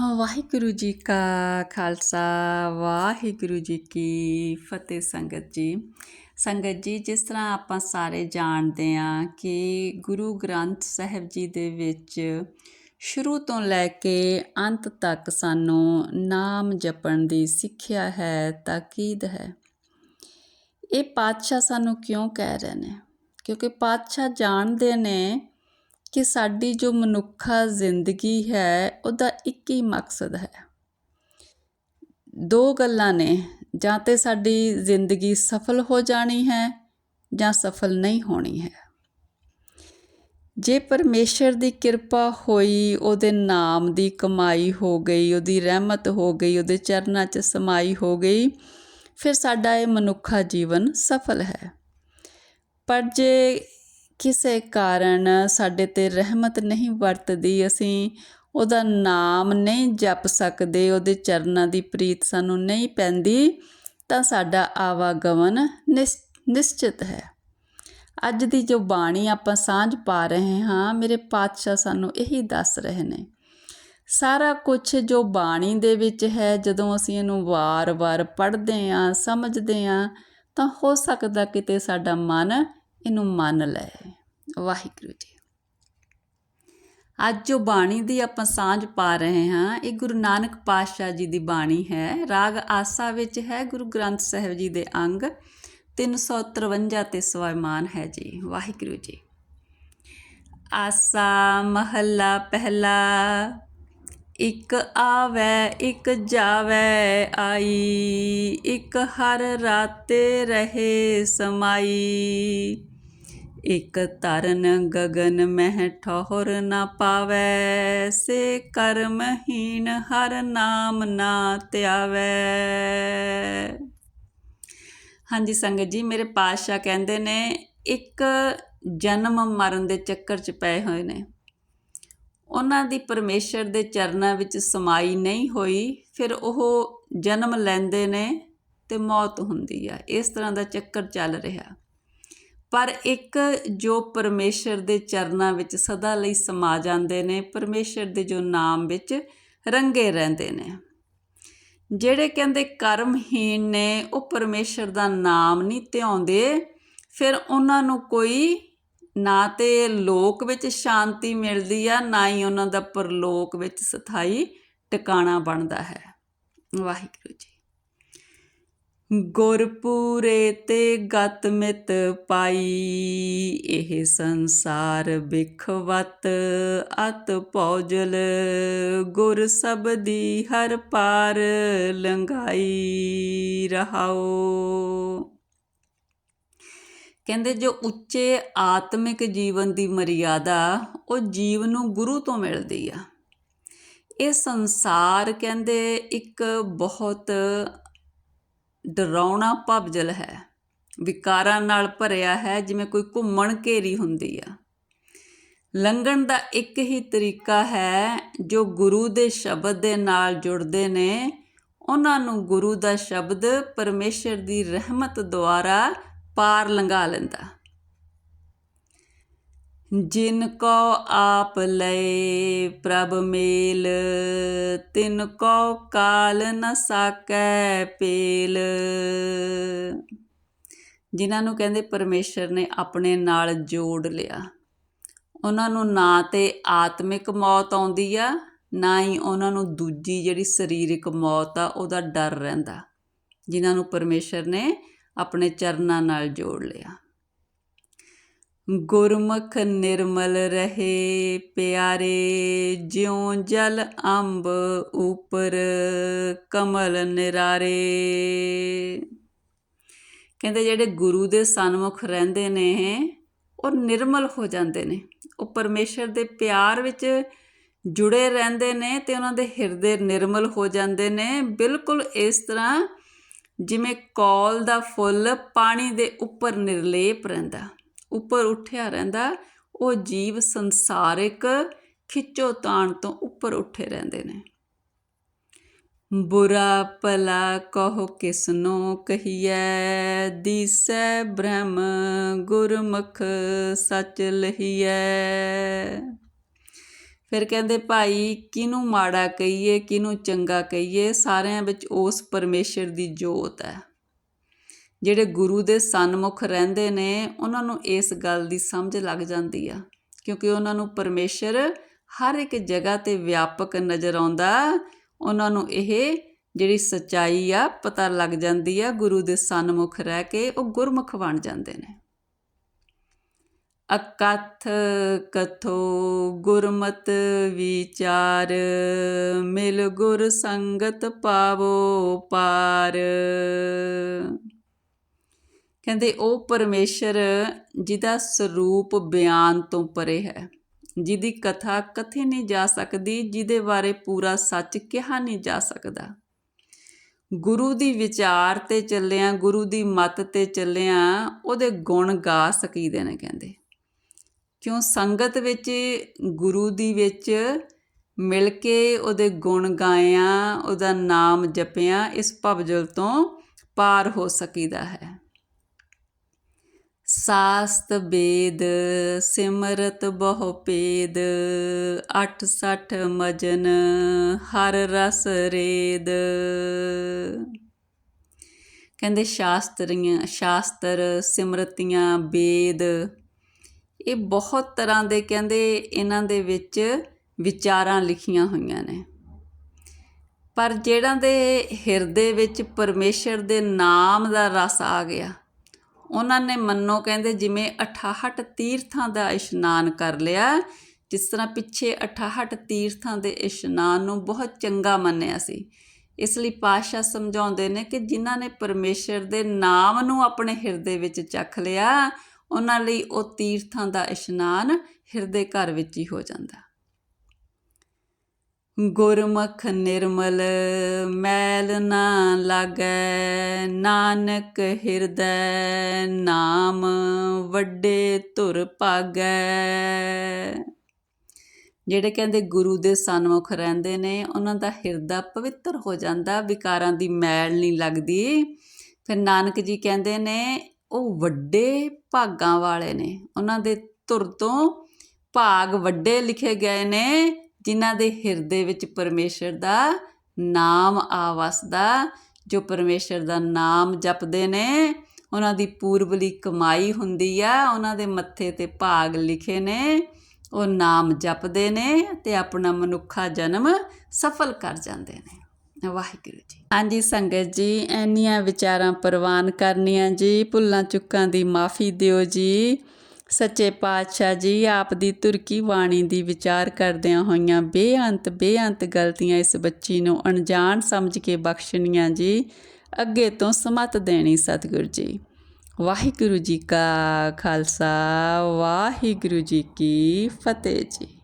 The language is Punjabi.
ਵਾਹਿਗੁਰੂ ਜੀ ਕਾ ਖਾਲਸਾ, ਵਾਹਿਗੁਰੂ ਜੀ ਕੀ ਫਤਿਹ ਸੰਗਤ ਜੀ। ਸੰਗਤ ਜੀ, ਜਿਸ ਤਰ੍ਹਾਂ ਆਪਾਂ ਸਾਰੇ ਜਾਣਦੇ ਹਾਂ ਕਿ ਗੁਰੂ ਗ੍ਰੰਥ ਸਾਹਿਬ ਜੀ ਦੇ ਵਿੱਚ ਸ਼ੁਰੂ ਤੋਂ ਲੈ ਕੇ ਅੰਤ ਤੱਕ ਸਾਨੂੰ ਨਾਮ ਜਪਣ ਦੀ ਸਿੱਖਿਆ ਹੈ, ਤਾਕੀਦ ਹੈ। ਇਹ ਪਾਤਸ਼ਾਹ ਸਾਨੂੰ ਕਿਉਂ ਕਹਿ ਰਹੇ ਨੇ? ਕਿਉਂਕਿ ਪਾਤਸ਼ਾਹ ਜਾਣਦੇ ਨੇ ਕਿ ਸਾਡੀ ਜੋ ਮਨੁੱਖਾ ਜ਼ਿੰਦਗੀ ਹੈ, ਉਹਦਾ ਇੱਕ ਹੀ ਮਕਸਦ ਹੈ। ਦੋ ਗੱਲਾਂ ਨੇ, ਜਾਂ ਤੇ ਸਾਡੀ ਜ਼ਿੰਦਗੀ ਸਫਲ ਹੋ ਜਾਣੀ ਹੈ, ਜਾਂ ਸਫਲ ਨਹੀਂ ਹੋਣੀ ਹੈ। ਜੇ ਪਰਮੇਸ਼ਰ ਦੀ ਕਿਰਪਾ ਹੋਈ, ਉਹਦੇ ਨਾਮ ਦੀ ਕਮਾਈ ਹੋ ਗਈ, ਉਹਦੀ ਰਹਿਮਤ ਹੋ ਗਈ, ਉਹਦੇ ਚਰਨਾਂ 'ਚ ਸਮਾਈ ਹੋ ਗਈ, ਫਿਰ ਸਾਡਾ ਇਹ ਮਨੁੱਖਾ ਜੀਵਨ ਸਫਲ ਹੈ। ਪਰ ਜੇ ਕਿਸੇ ਕਾਰਨ ਸਾਡੇ ਤੇ ਰਹਿਮਤ ਨਹੀਂ ਵਰਤਦੀ, ਅਸੀਂ ਉਹਦਾ ਨਾਮ ਨਹੀਂ ਜਪ ਸਕਦੇ, ਉਹਦੇ ਚਰਨਾਂ ਦੀ ਪ੍ਰੀਤ ਸਾਨੂੰ ਨਹੀਂ ਪੈਂਦੀ, ਤਾਂ ਸਾਡਾ ਆਵਾਗਮਨ ਨਿਸ਼ਚਿਤ ਹੈ। ਅੱਜ ਦੀ ਜੋ ਬਾਣੀ ਆਪਾਂ ਸਾਂਝ ਪਾ ਰਹੇ ਹਾਂ, ਮੇਰੇ ਪਾਤਸ਼ਾਹ ਸਾਨੂੰ ਇਹੀ ਦੱਸ ਰਹੇ ਨੇ। ਸਾਰਾ ਕੁਝ ਜੋ ਬਾਣੀ ਦੇ ਵਿੱਚ ਹੈ, ਜਦੋਂ ਅਸੀਂ ਇਹਨੂੰ ਵਾਰ-ਵਾਰ ਪੜ੍ਹਦੇ ਆਂ ਸਮਝਦੇ ਆਂ ਤਾਂ ਹੋ ਸਕਦਾ ਕਿਤੇ ਸਾਡਾ ਮਨ ਇਹਨੂੰ ਮੰਨ ਲੈ। ਵਾਹਿਗੁਰੂ ਜੀ। ਅੱਜ ਜੋ ਬਾਣੀ ਦੀ ਆਪਾਂ ਸਾਂਝ ਪਾ ਰਹੇ ਹਾਂ, ਇਹ ਗੁਰੂ ਨਾਨਕ ਪਾਤਸ਼ਾਹ ਜੀ ਦੀ ਬਾਣੀ ਹੈ। ਰਾਗ ਆਸਾ ਵਿੱਚ ਹੈ, ਗੁਰੂ ਗ੍ਰੰਥ ਸਾਹਿਬ ਜੀ ਦੇ ਅੰਗ 353 ਤੇ ਸਵੈਮਾਨ ਹੈ ਜੀ। ਵਾਹਿਗੁਰੂ ਜੀ। ਆਸਾ ਮਹੱਲਾ ਪਹਿਲਾ, ਇੱਕ ਆਵੇ, ਇੱਕ ਜਾਵੇ ਆਈ, ਇੱਕ ਹਰ ਰਾਤੇ ਰਹੇ ਸਮਾਈ। ਇਕ ਤਰਨ ਗਗਨ ਮਹਿ ਠੋਹਰ ਨਾ ਪਾਵੇ, ਸੇ ਕਰਮਹੀਨ ਹਰ ਨਾਮ ਨਾ ਧਿਆਵੇ। ਹਾਂਜੀ ਸੰਗਤ ਜੀ, ਮੇਰੇ ਪਾਤਸ਼ਾਹ ਕਹਿੰਦੇ ਨੇ, ਇੱਕ ਜਨਮ ਮਰਨ ਦੇ ਚੱਕਰ 'ਚ ਪਏ ਹੋਏ ਨੇ। ਉਹਨਾਂ ਦੀ ਪਰਮੇਸ਼ਰ ਦੇ ਚਰਨਾਂ ਵਿੱਚ ਸਮਾਈ ਨਹੀਂ ਹੋਈ, ਫਿਰ ਉਹ ਜਨਮ ਲੈਂਦੇ ਨੇ ਤੇ ਮੌਤ ਹੁੰਦੀ ਆ। ਇਸ ਤਰ੍ਹਾਂ ਦਾ ਚੱਕਰ ਚੱਲ ਰਿਹਾ। ਪਰ ਇੱਕ ਜੋ ਪਰਮੇਸ਼ਰ ਦੇ ਚਰਨਾਂ ਵਿੱਚ ਸਦਾ ਲਈ ਸਮਾ ਜਾਂਦੇ ਨੇ, ਪਰਮੇਸ਼ਰ ਦੇ ਜੋ ਨਾਮ ਵਿੱਚ ਰੰਗੇ ਰਹਿੰਦੇ ਨੇ। ਜਿਹੜੇ ਕਹਿੰਦੇ ਕਰਮਹੀਣ ਨੇ, ਉਹ ਪਰਮੇਸ਼ਰ ਦਾ ਨਾਮ ਨਹੀਂ ਧਿਆਉਂਦੇ। ਫਿਰ ਉਹਨਾਂ ਨੂੰ ਕੋਈ ਨਾ ਤੇ ਲੋਕ ਵਿੱਚ ਸ਼ਾਂਤੀ ਮਿਲਦੀ ਆ, ਨਾ ਹੀ ਉਹਨਾਂ ਦਾ ਪਰਲੋਕ ਵਿੱਚ ਸਥਾਈ ਟਿਕਾਣਾ ਬਣਦਾ ਹੈ। ਵਾਹਿਗੁਰੂ ਜੀ। ਗੁਰਪੂਰੇ ਤੇ ਗਤ ਮਿਤ ਪਾਈ। ਇਹ ਸੰਸਾਰ ਬਿਖਵਤ ਅਤ ਪੌਜਲ, ਗੁਰ ਸਬਦੀ ਹਰ ਪਾਰ ਲੰਗਾਈ ਰਹਾਓ ਕਹਿੰਦੇ ਜੋ ਉੱਚੇ ਆਤਮਿਕ ਜੀਵਨ ਦੀ ਮਰਿਆਦਾ, ਉਹ ਜੀਵ ਨੂੰ ਗੁਰੂ ਤੋਂ ਮਿਲਦੀ ਆ। ਇਹ ਸੰਸਾਰ ਕਹਿੰਦੇ ਇੱਕ ਬਹੁਤ ਡਰਾਉਣਾ ਭਵਜਲ ਹੈ। ਵਿਕਾਰਾਂ ਨਾਲ ਭਰਿਆ ਹੈ ਜਿਵੇਂ ਕੋਈ ਘੁੰਮਣ ਘੇਰੀ ਹੁੰਦੀ ਆ। ਲੰਘਣ ਦਾ ਇੱਕ ਹੀ ਤਰੀਕਾ ਹੈ, ਜੋ ਗੁਰੂ ਦੇ ਸ਼ਬਦ ਦੇ ਨਾਲ ਜੁੜਦੇ ਨੇ, ਉਹਨਾਂ ਨੂੰ ਗੁਰੂ ਦਾ ਸ਼ਬਦ ਪਰਮੇਸ਼ਰ ਦੀ ਰਹਿਮਤ ਦੁਆਰਾ ਪਾਰ ਲੰਘਾ ਲੈਂਦਾ। ਜਿਨ ਕੋ ਆਪ ਲਏ ਪ੍ਰਭ ਮੇਲ, ਤਿਨ ਕੋ ਕਾਲ ਨ ਸਾਕੈ ਪੇਲ। ਜਿਨ੍ਹਾਂ ਨੂੰ ਕਹਿੰਦੇ ਪਰਮੇਸ਼ਰ ਨੇ ਆਪਣੇ ਨਾਲ ਜੋੜ ਲਿਆ। ਉਹਨਾਂ ਨੂੰ ਨਾ ਤੇ ਆਤਮਿਕ ਮੌਤ ਆਉਂਦੀ ਆ, ਨਾ ਹੀ ਉਹਨਾਂ ਨੂੰ ਦੂਜੀ ਜਿਹੜੀ ਸਰੀਰਕ ਮੌਤ ਆ, ਉਹਦਾ ਡਰ ਰਹਿੰਦਾ। ਜਿਨ੍ਹਾਂ ਨੂੰ ਪਰਮੇਸ਼ਰ ਨੇ ਆਪਣੇ ਚਰਨਾਂ ਨਾਲ ਜੋੜ ਲਿਆ। ਗੁਰਮੁਖ ਨਿਰਮਲ ਰਹੇ ਪਿਆਰੇ, ਜਿਉ ਜਲ ਅੰਬ ਉਪਰ ਕਮਲ ਨਿਰਾਰੇ। ਕਹਿੰਦੇ ਜਿਹੜੇ ਗੁਰੂ ਦੇ ਸਨਮੁਖ ਰਹਿੰਦੇ ਨੇ, ਉਹ ਨਿਰਮਲ ਹੋ ਜਾਂਦੇ ਨੇ। ਉਹ ਪਰਮੇਸ਼ਰ ਦੇ ਪਿਆਰ ਵਿੱਚ ਜੁੜੇ ਰਹਿੰਦੇ ਨੇ ਤੇ ਉਹਨਾਂ ਦੇ ਹਿਰਦੇ ਨਿਰਮਲ ਹੋ ਜਾਂਦੇ ਨੇ। ਬਿਲਕੁਲ ਇਸ ਤਰ੍ਹਾਂ ਜਿਵੇਂ ਕੌਲ ਦਾ ਫੁੱਲ ਪਾਣੀ ਦੇ ਉੱਪਰ ਨਿਰਲੇਪ ਰਹਿੰਦਾ। ਉੱਪਰ ਉੱਠਿਆ ਰਹਿੰਦਾ, ਉਹ ਜੀਵ ਸੰਸਾਰਿਕ ਖਿੱਚੋ ਤਾਣ ਤੋਂ ਉੱਪਰ ਉੱਠੇ ਰਹਿੰਦੇ ਨੇ। ਬੁਰਾ ਭਲਾ ਕਹੋ ਕਿਸਨੋ ਕਹੀਐ, ਦੀਸੈ ਬ੍ਰਹਮ ਗੁਰਮੁਖ ਸਚ ਲਹੀਐ। ਫਿਰ ਕਹਿੰਦੇ, ਭਾਈ, ਕਿਹਨੂੰ ਮਾੜਾ ਕਹੀਏ, ਕਿਹਨੂੰ ਚੰਗਾ ਕਹੀਏ? ਸਾਰਿਆਂ ਵਿੱਚ ਉਸ ਪਰਮੇਸ਼ਰ ਦੀ ਜੋਤ ਹੈ। ਜਿਹੜੇ ਗੁਰੂ ਦੇ ਸਨਮੁਖ ਰਹਿੰਦੇ ਨੇ, ਉਹਨਾਂ ਨੂੰ ਇਸ ਗੱਲ ਦੀ ਸਮਝ ਲੱਗ ਜਾਂਦੀ ਆ। ਕਿਉਂਕਿ ਉਹਨਾਂ ਨੂੰ ਪਰਮੇਸ਼ਰ ਹਰ ਇੱਕ ਜਗ੍ਹਾ ਤੇ ਵਿਆਪਕ ਨਜ਼ਰ ਆਉਂਦਾ। ਉਹਨਾਂ ਨੂੰ ਇਹ ਜਿਹੜੀ ਸਚਾਈ ਆ, ਪਤਾ ਲੱਗ ਜਾਂਦੀ ਆ, ਗੁਰੂ ਦੇ ਸਨਮੁਖ ਰਹਿ ਕੇ ਉਹ ਗੁਰਮੁਖ ਬਣ ਜਾਂਦੇ ਨੇ। ਅਕਥ ਕਥੋ ਗੁਰਮਤ ਵਿਚਾਰ, ਮਿਲ ਗੁਰ ਸੰਗਤ ਪਾਵੋ ਪਾਰ। ਕਹਿੰਦੇ ਉਹ ਪਰਮੇਸ਼ਰ ਜਿਹਦਾ ਸਰੂਪ ਬਿਆਨ ਤੋਂ ਪਰੇ ਹੈ, ਜਿਹਦੀ ਕਥਾ ਕਥੇ ਨਹੀਂ ਜਾ ਸਕਦੀ, ਜਿਹਦੇ ਬਾਰੇ ਪੂਰਾ ਸੱਚ ਕਿਹਾ ਨਹੀਂ ਜਾ ਸਕਦਾ। ਗੁਰੂ ਦੀ ਵਿਚਾਰ ਤੇ ਚੱਲਿਆ, ਗੁਰੂ ਦੀ ਮਤ ਤੇ ਚੱਲਿਆ ਉਹਦੇ ਗੁਣ ਗਾ ਸਕੀਦੇ ਨੇ ਕਹਿੰਦੇ। ਕਿਉਂ ਸੰਗਤ ਵਿੱਚ, ਗੁਰੂ ਦੀ ਵਿੱਚ ਮਿਲ ਕੇ ਉਹਦੇ ਗੁਣ ਗਾਇਆ, ਉਹਦਾ ਨਾਮ ਜਪਿਆ, ਇਸ ਭਵਜਲ ਤੋਂ ਪਾਰ ਹੋ ਸਕੀਦਾ ਹੈ। ਸਾਸਤ ਬੇਦ, ਸਿਮਰਤ ਬਹੁ ਪੇਦ 86 ਮਜਨ, ਹਰ ਰਸ ਰੇਦ। ਕਹਿੰਦੇ ਸ਼ਾਸਤਰੀਆਂ, ਸ਼ਾਸਤਰ, ਸਿਮਰਤੀਆਂ, ਬੇਦ, ਇਹ ਬਹੁਤ ਤਰ੍ਹਾਂ ਦੇ ਕਹਿੰਦੇ ਇਹਨਾਂ ਦੇ ਵਿੱਚ ਵਿਚਾਰਾਂ ਲਿਖੀਆਂ ਹੋਈਆਂ ਨੇ। ਪਰ ਜਿਹੜਾ ਦੇ ਹਿਰਦੇ ਵਿੱਚ ਪਰਮੇਸ਼ਰ ਦੇ ਨਾਮ ਦਾ ਰਸ ਆ ਗਿਆ ਉਹਨਾਂ ਨੇ ਮੰਨੋ ਕਹਿੰਦੇ ਜਿਵੇਂ 68 ਤੀਰਥਾਂ ਦਾ ਇਸ਼ਨਾਨ ਕਰ ਲਿਆ, ਜਿਸ ਤਰ੍ਹਾਂ ਪਿੱਛੇ 68 ਤੀਰਥਾਂ ਦੇ ਇਸ਼ਨਾਨ ਨੂੰ ਬਹੁਤ ਚੰਗਾ ਮੰਨਿਆ ਸੀ। ਇਸ ਲਈ ਪਾਸ਼ਾ ਸਮਝਾਉਂਦੇ ਨੇ ਕਿ ਜਿਨ੍ਹਾਂ ਨੇ ਪਰਮੇਸ਼ਰ ਦੇ ਨਾਮ ਨੂੰ ਆਪਣੇ ਹਿਰਦੇ ਵਿੱਚ ਚੱਖ ਲਿਆ, ਉਹਨਾਂ ਲਈ ਉਹ ਤੀਰਥਾਂ ਦਾ ਇਸ਼ਨਾਨ ਹਿਰਦੇ ਘਰ ਵਿੱਚ ਹੀ ਹੋ ਜਾਂਦਾ। ਗੁਰਮੁਖ ਨਿਰਮਲ, ਮੈਲ ਨਾ ਲਾਗੈ, ਨਾਨਕ ਹਿਰਦੈ, ਨਾਮ ਵੱਡੇ ਧੁਰ ਭਾਗੈ। ਜਿਹੜੇ ਕਹਿੰਦੇ ਗੁਰੂ ਦੇ ਸਨਮੁਖ ਰਹਿੰਦੇ ਨੇ, ਉਹਨਾਂ ਦਾ ਹਿਰਦਾ ਪਵਿੱਤਰ ਹੋ ਜਾਂਦਾ, ਵਿਕਾਰਾਂ ਦੀ ਮੈਲ ਨਹੀਂ ਲੱਗਦੀ। ਫਿਰ ਨਾਨਕ ਜੀ ਕਹਿੰਦੇ ਨੇ, ਉਹ ਵੱਡੇ ਭਾਗਾਂ ਵਾਲੇ ਨੇ। ਉਹਨਾਂ ਦੇ ਧੁਰ ਤੋਂ ਭਾਗ ਵੱਡੇ ਲਿਖੇ ਗਏ ਨੇ। ਜਿਨ੍ਹਾਂ ਦੇ ਹਿਰਦੇ ਵਿੱਚ ਪਰਮੇਸ਼ਰ ਦਾ ਨਾਮ ਆ ਵਸਦਾ ਜੋ ਪਰਮੇਸ਼ਰ ਦਾ ਨਾਮ ਜਪਦੇ ਨੇ, ਉਹਨਾਂ ਦੀ ਪੂਰਬਲੀ ਕਮਾਈ ਹੁੰਦੀ ਆ, ਉਹਨਾਂ ਦੇ ਮੱਥੇ ਤੇ ਭਾਗ ਲਿਖੇ ਨੇ, ਉਹ ਨਾਮ ਜਪਦੇ ਨੇ ਤੇ ਆਪਣਾ ਮਨੁੱਖਾ ਜਨਮ ਸਫਲ ਕਰ ਜਾਂਦੇ ਨੇ। ਵਾਹਿਗੁਰੂ ਜੀ। ਹਾਂਜੀ ਸੰਗਤ ਜੀ ਐਨੀਆਂ ਵਿਚਾਰਾਂ ਪ੍ਰਵਾਨ ਕਰਨੀਆਂ ਜੀ, ਭੁੱਲਾਂ ਚੁੱਕਾਂ ਦੀ ਮਾਫੀ ਦਿਓ ਜੀ। ਸੱਚੇ ਪਾਤਸ਼ਾਹ ਜੀ, ਆਪ ਦੀ ਤੁਰਕੀ ਬਾਣੀ ਦੀ ਵਿਚਾਰ ਕਰਦਿਆਂ ਹੋਈਆਂ ਬੇਅੰਤ ਬੇਅੰਤ ਗਲਤੀਆਂ ਇਸ ਬੱਚੀ ਨੂੰ ਅਣਜਾਣ ਸਮਝ ਕੇ ਬਖਸ਼ਣੀਆਂ ਜੀ। ਅੱਗੇ ਤੋਂ ਸਮਤ ਦੇਣੀ ਸਤਿਗੁਰ ਜੀ। ਵਾਹਿਗੁਰੂ ਜੀ ਕਾ ਖਾਲਸਾ, ਵਾਹਿਗੁਰੂ ਜੀ ਕੀ ਫਤਿਹ ਜੀ।